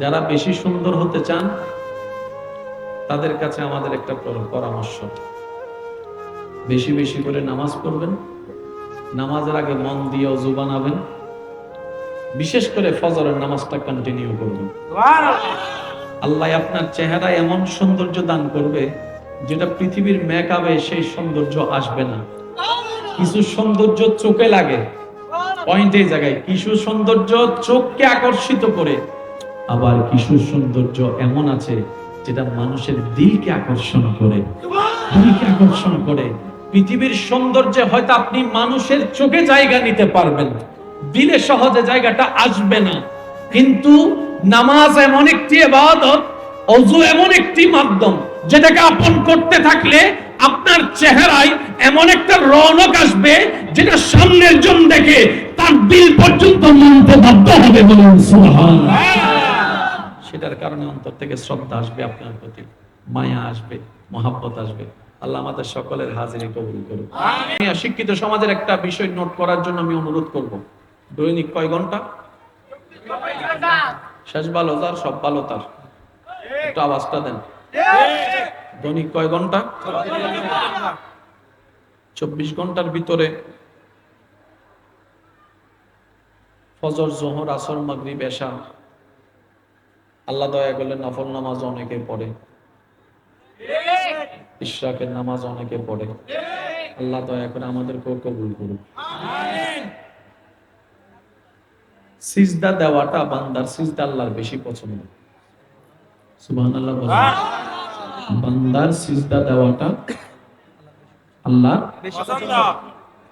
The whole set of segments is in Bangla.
যারা বেশি সুন্দর হতে চান, তাদের কাছে আমাদের একটা পরামর্শ। বেশি বেশি করে নামাজ পড়বেন, নামাজের আগে মন দিয়ে অজু বানাবেন, বিশেষ করে ফজরের নামাজটা কন্টিনিউ করবেন। আল্লাহ আপনার চেহারায় এমন সৌন্দর্য দান করবে, যেটা পৃথিবীর মেকআপে সেই সৌন্দর্য আসবে না। কিছু সৌন্দর্য চোখে লাগে। পয়েন্ট এই জায়গায়, কিছু সৌন্দর্য চোখকে আকর্ষিত করে। আবার কিছু সৌন্দর্য এমন আছে যেটা মানুষের দিলকে আকর্ষণ করে? দিলকে আকর্ষণ করে। পৃথিবীর সৌন্দর্যে হয়তো আপনি মানুষের চোখে জায়গা নিতে পারবেন। দিলে সহজে জায়গাটা আসবে না। কিন্তু নামাজ এমন একটি এবাদত অজু এমন একটি মাধ্যম, যেটাকে আপন করতে থাকলে আপনার চেহারায় এমন একটা রৌনক আসবে যেটা সামনের জন দেখে তার দিল পর্যন্ত মানতে বাধ্য হবে বলুন, সুবহানাল্লাহ। সেটার কারণে অন্তর থেকে শ্রদ্ধা আসবে আপনার প্রতি। মায়া আসবে মহাব্বত আসবে। আল্লাহ আমাদের সকলের হাজিরি কবুল করুন আমি শিক্ষিত সমাজের একটা বিষয় নোট করার জন্য আমি অনুরোধ করব। দৈনিক কয় ঘণ্টা? শেষ ভালো তার সব ভালো তার। একটু আওয়াজটা দেন। দৈনিক কয় ঘণ্টা? চব্বিশ ঘণ্টার ভিতরে ফজর জোহর আসর মাগরিব এশা আল্লাহ দয়া করলে নফল নামাজ অনেকে পড়ে। ইশরাকের নামাজ অনেকে পড়ে। আল্লাহ দয়া করে আমাদেরকেও কবুল করুন। সিজদা দেওয়াটা বান্দার সিজদা আল্লাহর বেশি পছন্দ। বান্দার সিজদা দেওয়াটা আল্লাহ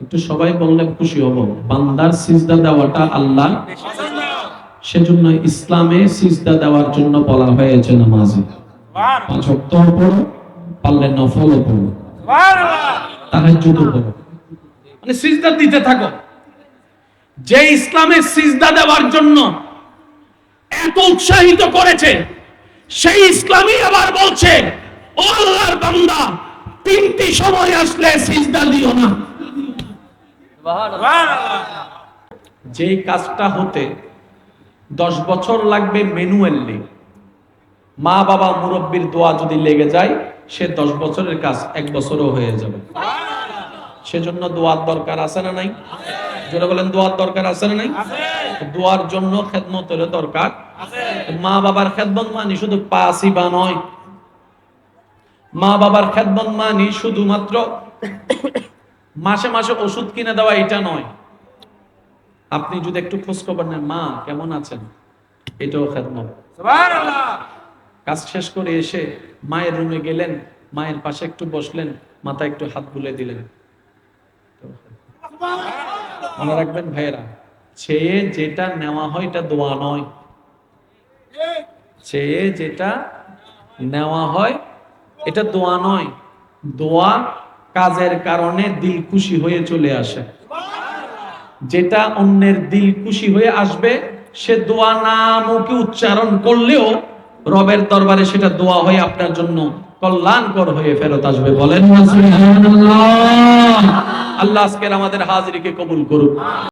একটু সবাই বললে খুশি হব। বান্দার সিজদা দেওয়াটা আল্লাহ সেজন্য ইসলামে সিজদা দেওয়ার জন্য বলা হয়েছে নামাজে। পাঁচ ওয়াক্ত পড়ো পারলে নফল পড়ো। তাহাজ্জুদ পড়ো। মানে সিজদা দিতে থাকো। যে ইসলামে সিজদা দেওয়ার জন্য এত উৎসাহিত করেছে সেই ইসলামই আবার বলছে ও আল্লাহর বান্দা তিনটি সময় আসলে সিজদা দিও না। যেই কাজটা হতে দশ বছর লাগবে ম্যানুয়ালি। মা বাবা মুরব্বীর দোয়া যদি লেগে যায়, সে দশ বছরের কাজ এক বছরও হয়ে যাবে। সেজন্য দোয়ার দরকার আছে না নাই? জোরে বলেন, দোয়ার দরকার আছে না নাই? দোয়ার জন্য খেদমতের দরকার। মা বাবার খেদমত মানি শুধু পাসি বা নয়। মা বাবার খেদমত মানি শুধুমাত্র মাসে মাসে ওষুধ কিনে দেওয়া এটা নয়। আপনি যদি একটু খোঁজ খবর নেন মা কেমন আছেন? এটাও খেদমত। কাজ শেষ করে এসে মায়ের রুমে গেলেন মায়ের পাশে একটু বসলেন মাথা একটু হাত বুলে দিলেন। মনে রাখবেন ভাইয়েরা চেয়ে যেটা নেওয়া হয় এটা দোয়া নয়। চেয়ে যেটা নেওয়া হয় এটা দোয়া নয়। দোয়া কাজের কারণে দিল খুশি হয়ে চলে আসে। যেটা অন্যের দিল খুশি হয়ে আসবে, সে দোয়া নামকে উচ্চারণ করলেও রবের দরবারে সেটা দোয়া হয়ে আপনার জন্য কল্যাণকর হয়ে ফেরত আসবে বলেন আল্লাহ আজকের আমাদের হাজিরিকে কবুল করুক।